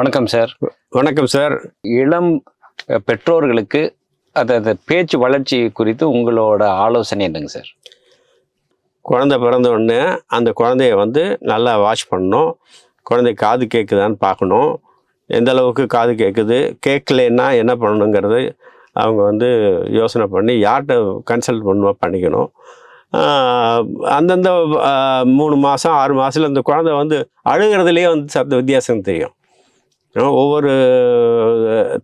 வணக்கம் சார் வணக்கம் சார் இளம் பெற்றோர்களுக்கு அது அது பேச்சு வளர்ச்சி குறித்து உங்களோட ஆலோசனை என்னங்க சார் குழந்தை பிறந்த உடனே அந்த குழந்தைய வந்து நல்லா வாட்ச் பண்ணணும். குழந்தை காது கேட்குதான்னு பார்க்கணும். எந்த அளவுக்கு காது கேட்குது கேட்கலன்னா என்ன பண்ணணுங்கிறது அவங்க வந்து யோசனை பண்ணி யார்கிட்ட கன்சல்ட் பண்ணுவா பண்ணிக்கணும். அந்தந்த மூணு மாதம் ஆறு மாதத்தில் அந்த குழந்தை வந்து அழுகிறதுலேயே வந்து சத்த வித்தியாசம் தெரியும். ஒவ்வொரு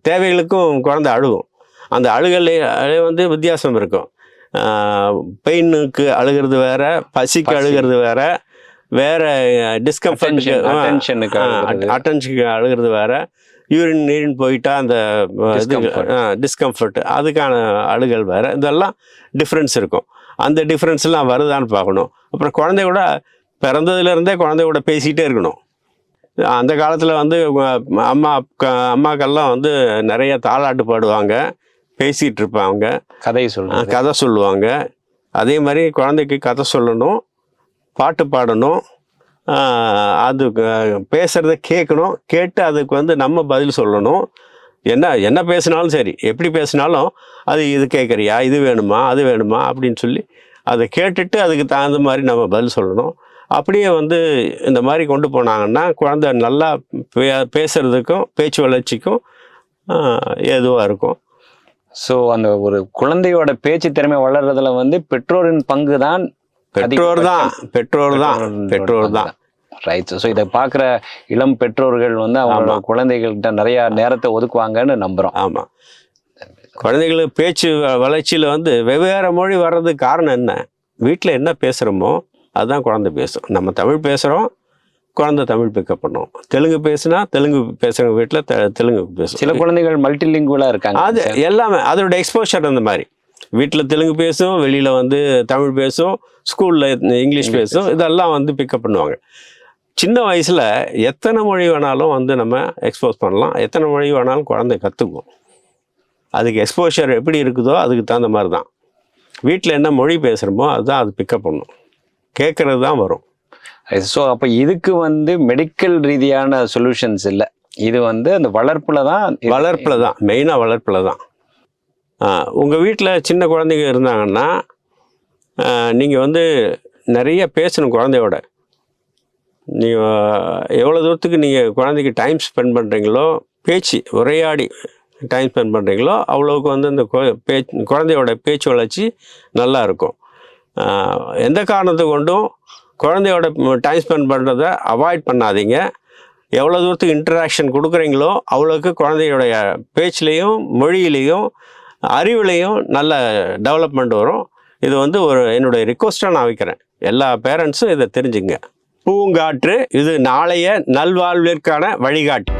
தேவைகளுக்கும் குழந்தை அழுகும். அந்த அழுகலே அழு வந்து வித்தியாசம் இருக்கும். பெயினுக்கு அழுகிறது வேற பசிக்கு பசி. அழுகிறது வேற வேற டிஸ்கம்ஃபர்ட்டுக்கு அட்டென்ஷனுக்கு அழுகிறது. வேற யூரின் நீரின் போயிட்டா அந்த. டிஸ்கம்ஃபர்ட் அதுக்கான அழுகல் வேற. இதெல்லாம் டிஃப்ரென்ஸ் இருக்கும். அந்த டிஃப்ரென்ஸ்லாம் வருதான்னு பார்க்கணும். அப்புறம் குழந்தை கூட பிறந்ததுலேருந்தே குழந்தை கூட பேசிகிட்டே இருக்கணும். அந்த காலத்தில் வந்து அம்மா அம்மாக்கெல்லாம் வந்து நிறைய தாலாட்டு பாடுவாங்க பேசிகிட்டு இருப்பாங்க. கதை சொல்றது. கதை சொல்லுவாங்க. அதே மாதிரி குழந்தைக்கு கதை சொல்லணும் பாட்டு பாடணும் அது பேசுறத கேட்கணும் கேட்டு அதுக்கு வந்து நம்ம பதில் சொல்லணும். என்ன என்ன பேசினாலும் சரி எப்படி பேசினாலும் அது இது கேட்குறியா இது வேணுமா அது வேணுமா அப்படின்னு சொல்லி அதை கேட்டுட்டு அதுக்கு தகுந்த மாதிரி நம்ம பதில் சொல்லணும். அப்படியே வந்து இந்த மாதிரி கொண்டு போனாங்கன்னா குழந்தை நல்லா பே பேசுறதுக்கும் பேச்சு வளர்ச்சிக்கும் ஏதுவாக இருக்கும். ஸோ அந்த ஒரு குழந்தையோட பேச்சு திறமை வளர்றதுல வந்து பெற்றோரின் பங்கு தான். பெற்றோர் தான். பெற்றோர் தான். பெற்றோர் தான். ரைட் ஸோ இதை பார்க்குற இளம் பெற்றோர்கள் வந்து அவங்களோட ஆமா. குழந்தைகள்கிட்ட நிறைய நேரத்தை ஒதுக்குவாங்கன்னு நம்புறோம். ஆமாம் குழந்தைங்களுக்கு பேச்சு வளர்ச்சியில் வந்து வெவ்வேறு மொழி வர்றதுக்கு காரணம் என்ன? வீட்டில் என்ன பேசுகிறோமோ அதுதான் குழந்தை பேசும் நம்ம தமிழ் பேசுகிறோம் குழந்தை தமிழ் பிக்கப் பண்ணும் தெலுங்கு பேசுனா தெலுங்கு பேசுகிற வீட்டில் தெ தெலுங்கு பேசும் சில குழந்தைகள் மல்டிலிங்குவலா இருக்காங்க. அது எல்லாமே அதோட எக்ஸ்போஷர் அந்த மாதிரி. வீட்டில் தெலுங்கு பேசும் வெளியில் வந்து தமிழ் பேசும் ஸ்கூலில் இங்கிலீஷ் பேசும் இதெல்லாம் வந்து பிக்கப் பண்ணுவாங்க. சின்ன வயசில் எத்தனை மொழி வேணாலும் வந்து நம்ம எக்ஸ்போஸ் பண்ணலாம். எத்தனை மொழி வேணாலும் குழந்தை கற்றுக்கும் அதுக்கு எக்ஸ்போஷர் எப்படி இருக்குதோ அதுக்கு தகுந்த மாதிரி தான் வீட்டில் என்ன மொழி பேசுகிறோமோ அதுதான் அது பிக்கப் பண்ணும். கேட்குறது தான் வரும். ஸோ அப்போ இதுக்கு வந்து மெடிக்கல் ரீதியான சொல்யூஷன்ஸ் இல்லை. இது வந்து அந்த வளர்ப்புல தான் வளர்ப்பில் தான். மெயினாக வளர்ப்பில் தான். உங்கள் வீட்டில் சின்ன குழந்தைங்க இருந்தாங்கன்னா நீங்கள் வந்து நிறைய பேசணும் குழந்தையோட. நீங்கள் எவ்வளோ தூரத்துக்கு நீங்கள் குழந்தைக்கு டைம் ஸ்பெண்ட் பண்ணுறீங்களோ பேச்சு உரையாடி டைம் ஸ்பெண்ட் பண்ணுறீங்களோ அவ்வளோவுக்கு வந்து இந்த பேச்சு குழந்தையோட பேச்சு வளர்ச்சி நல்லா இருக்கும். எந்த காரணத்தை கொண்டும் குழந்தையோட டைம் ஸ்பெண்ட் பண்ணுறத அவாய்ட் பண்ணாதீங்க. எவ்வளோ தூரத்துக்கு இன்ட்ராக்ஷன் கொடுக்குறீங்களோ அவ்வளோக்கு குழந்தையோடைய பேச்சுலேயும் மொழியிலையும் அறிவுலையும் நல்ல டெவலப்மெண்ட் வரும். இது வந்து ஒரு என்னுடைய ரிக்வஸ்ட்டாக நான் வைக்கிறேன். எல்லா பேரண்ட்ஸும் இதை தெரிஞ்சுங்க. பூங்காற்று இது நாளைய நல்வாழ்விற்கான வழிகாட்டி.